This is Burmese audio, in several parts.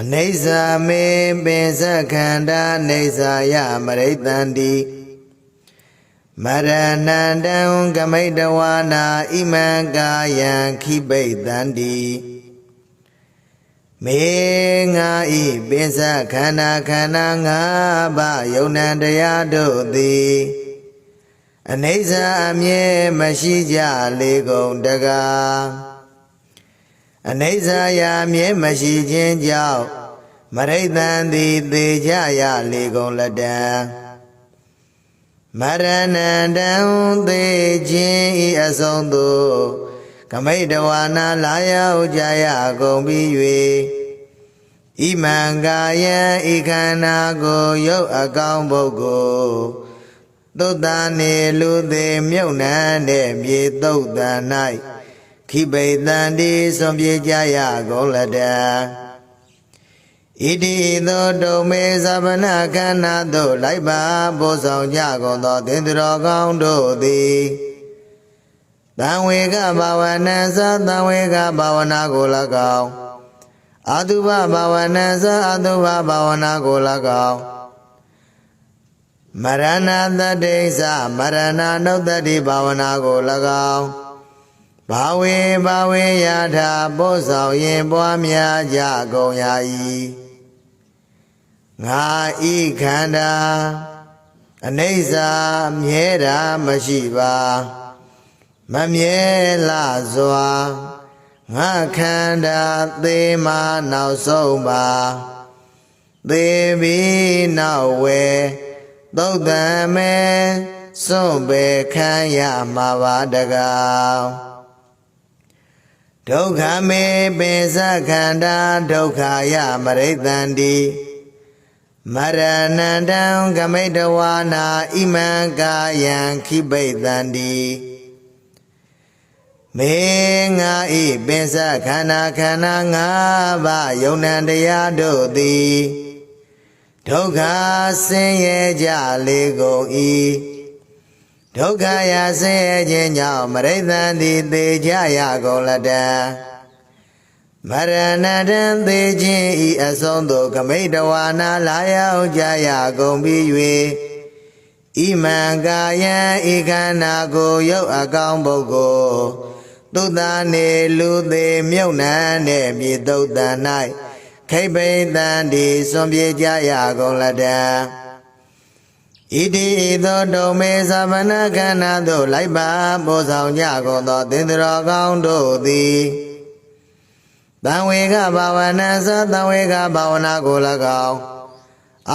အနိစ္စမေပင်စခန္ဓာနေစာယမရိတန္တိမရဏံတံကမိတဝါနာဣမံကာယံခိပိတန္တိမေငါဤပင်စခန္ဓာခန္ဓာငါးပါးယုံနံတရားတို့သည်အနိစ္စအမြဲမရှိကြလေကုန်တကား အနိစ္စရာမြဲမရှိခြင်းကြောင့်မရိတံသည်သေကြရလေကုန်လတံမရဏံတံသေခြင်းဤအဆုံးသို့ကမိတဝါနာလာရောက်ကြရကုန်ပြီး၍ဣမံကာယံဤခန္ဓာကိုရုပ်အကောင်ပုဂ္ဂိုလ်သုတ္တနေလူသေးမြုပ်နှံတဲ့မြေသုတ်တန်၌ ခိပိတံတိစွန်ပြေကြရကုန်လတံဣတိသောတုံမေသဗ္ဗနခန္ဓာသို့လိုက်ပါပို့ဆောင်ကြကုန်သောသင်္တရောကောင်းတို့သည်တံဝေကဘာဝနံသတံဝေကဘာဝနာကို၎င်းအတုပဘာဝနံသအတုပဘာဝနာကို၎င်းမရဏတတိသမရဏနုတ္တိဘာဝနာကို၎င်း ဘာဝေဘာဝေယထာပို့ဆောင်ရင်ပွားများကြကုန်ရ၏ငါဤခန္ဓာအနိစ္စမြဲတာမရှိပါမမြဲလာစွာငါခန္ဓာသေမနောက်ဆုံးပါသေပြီးနောက်ဝဲသုတ်တံမဲစွန့်ပေခံရမှာပါတကား ဒုက္ခမေပိစခန္ဓာဒုက္ခယမရိတန္တိမရဏံတံကမိတဝါနာဣမံကာယံခိပိတန္တိမေငါဤပိစခန္ဓာခန္ဓာငါးပါးယုံ nant တရားတို့သည်ဒုက္ခဆင်းရဲကြလေကုန်၏ ဒုက္ခရာဆင်းရဲခြင်းကြောင့်မရိသန်သည်သေကြရကုန်လတံမရဏတံသေခြင်းဤအဆုံးသို့ကမိတဝါနာလာရောက်ကြရကုန်ပြီး၍ဣမံကာယံဤခန္ဓာကိုရုပ်အကောင်ပုဂ္ဂိုလ်သုတ္တနေလူသေးမြုပ်နှံတဲ့မြေတုတ်တန်၌ခိဗိတံဒီစွန်ပြေကြရကုန်လတံ ဣတိဤသောဒုံမေသဗ္ဗနခန္ဓာသို့လိုက်ပါပို့ဆောင်ကြကုန်သောသင်္တရောကောင်းတို့သည်တံဝေကဘာဝနာသတံဝေကဘာဝနာကို၎င်း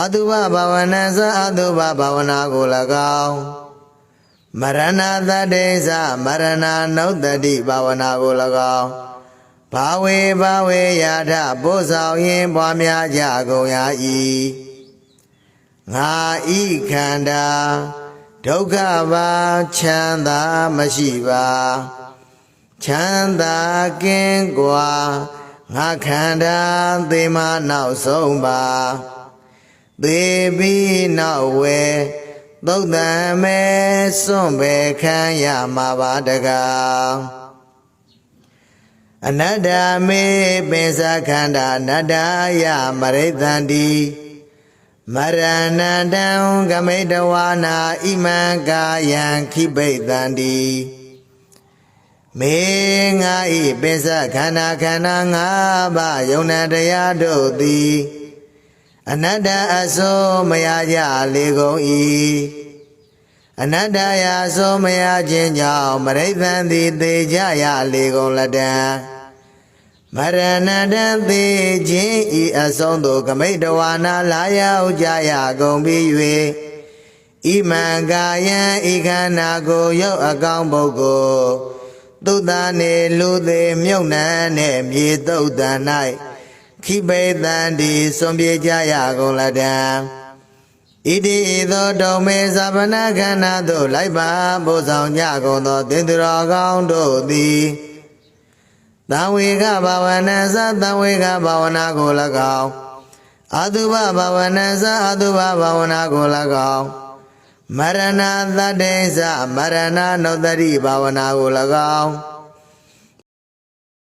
အတုပဘာဝနာသအတုပဘာဝနာကို၎င်းမရဏတတေသမရဏနုတ္တိဘာဝနာကို၎င်းဘာဝေဘာဝေယာထပို့ဆောင်ရင်ပွားများကြကုန်ရ၏ ငါဤခန္ဓာဒုက္ခပါချမ်းသာမရှိပါချမ်းသာကင်းကွာငါခန္ဓာသေမနောက်ဆုံးပါသေပြီးနောက်ဝဲသုတ်တံမဲစွန့်ပဲခံရမှာပါတကားအနတ္တမေပင်စခန္ဓာအနတ္တယမရိတ္တန်တိ မရဏတံကမိတဝါနာဣမံကာယံခိပိတန္တိမေငါဤပိစခန္ဓာခန္ဓာငါးပါးယုံနာတရားတို့သည်အနတ္တအစိုးမရကြလေကုန်၏အနတ္တရာစိုးမရခြင်းကြောင့်မရိသန်သည်သေကြရလေကုန်လတံ မရဏတံသေခြင်းဤအဆုံးသို့ကမိတဝါနာလာရောက်ကြရကုန်ပြီး၍ဣမံကာယံဤခန္ဓာကိုရုပ်အကောင်ပုဂ္ဂိုလ်သုတ္တနေလူသေးမြုပ်နှံတဲ့မြေတုတ်တန်၌ခိပိတံဒီစွန်ပြေကြရကုန်လတံဣတိဤသောဒုံမေသဗ္ဗနခန္ဓာသို့လိုက်ပါပို့ဆောင်ကြကုန်သောသင်္တရောကောင်းတို့သည် တံဝေကဘာဝနာသတံဝေကဘာဝနာကို၎င်းအတုပဘာဝနာသအတုပဘာဝနာကို၎င်းမရဏတတ္တိသမရဏနုတ္တိဘာဝနာကို၎င်း